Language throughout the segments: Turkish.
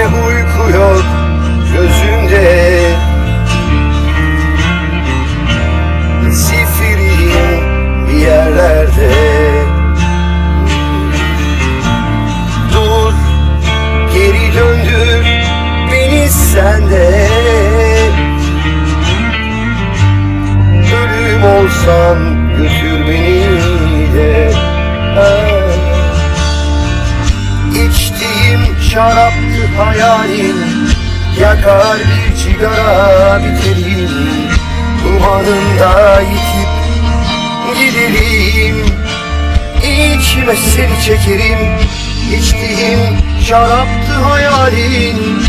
ne uyku yok gözümde. Zifiriyim bir yerlerde. Dur geri döndür beni sende Ölüm olsam götür beni de. Ah. İçtiğim şarap hayalin Yakar bir sigara biterim Dumanında yitip giderim. İçime seni çekerim. İçtiğim şaraptı hayalin.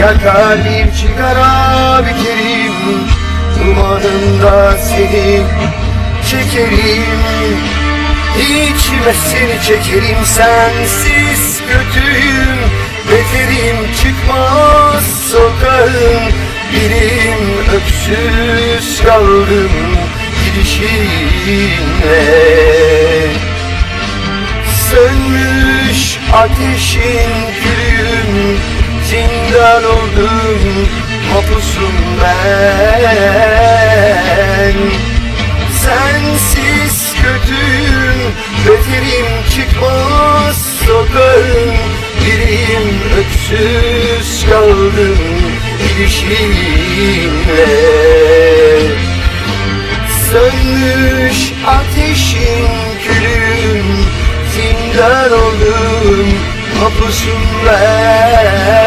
Yakar bir sigara biterim Dumanında seni çekerim. İçime seni çekerim. Sensiz kötüyüm. Beterim çıkmaz sokağım Birim öksüz kaldım gidişinle Sönmüş ateşin külüm Zindan oldum mapusum ben. Sensiz kötüyüm Beterim çıkmaz sokağım Birim öksüz kaldım gidişimle Sönmüş ateşin külüm Zindan oldum mapusum ben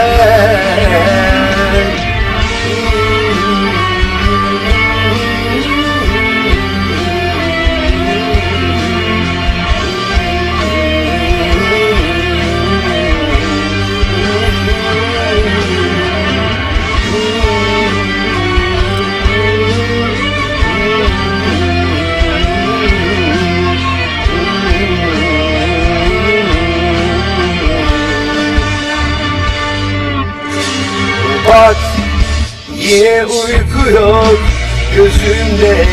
yine uyku yok gözümde.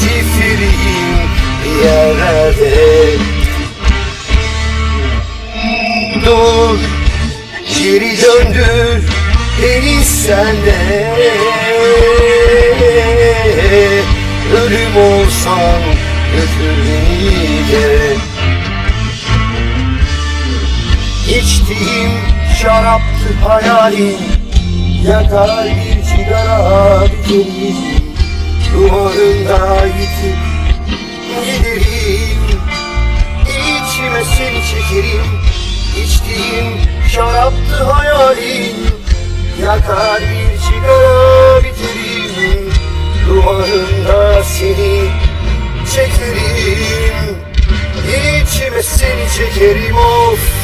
Zifiriyim yerde Dur geri döndür beni sende Ölüm olsam götür beni de İçtiğim şaraptı hayalim Yakar bir sigara biterim Duvarında yitip giderim İçime seni çekerim. İçtiğim şaraptı hayalim. Yakar bir sigara biterim. Duvarında seni çekerim. İçime seni çekerim of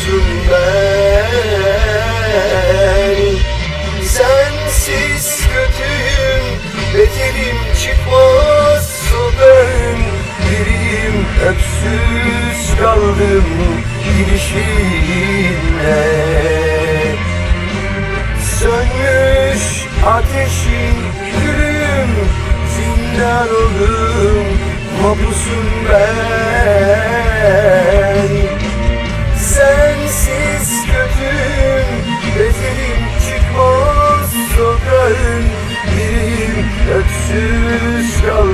mapusum ben Sensiz kötüyüm Beterim çıkmaz sokağım Birim öksüz kaldım gidişimle. Sönmüş ateşin külüm Zindan oldum mapusum ben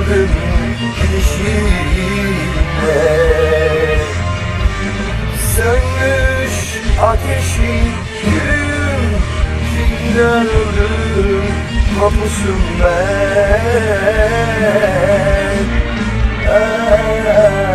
kaldım kişimde Sönmüş ateşi yüzünden öldüm Mahpusum ben ah.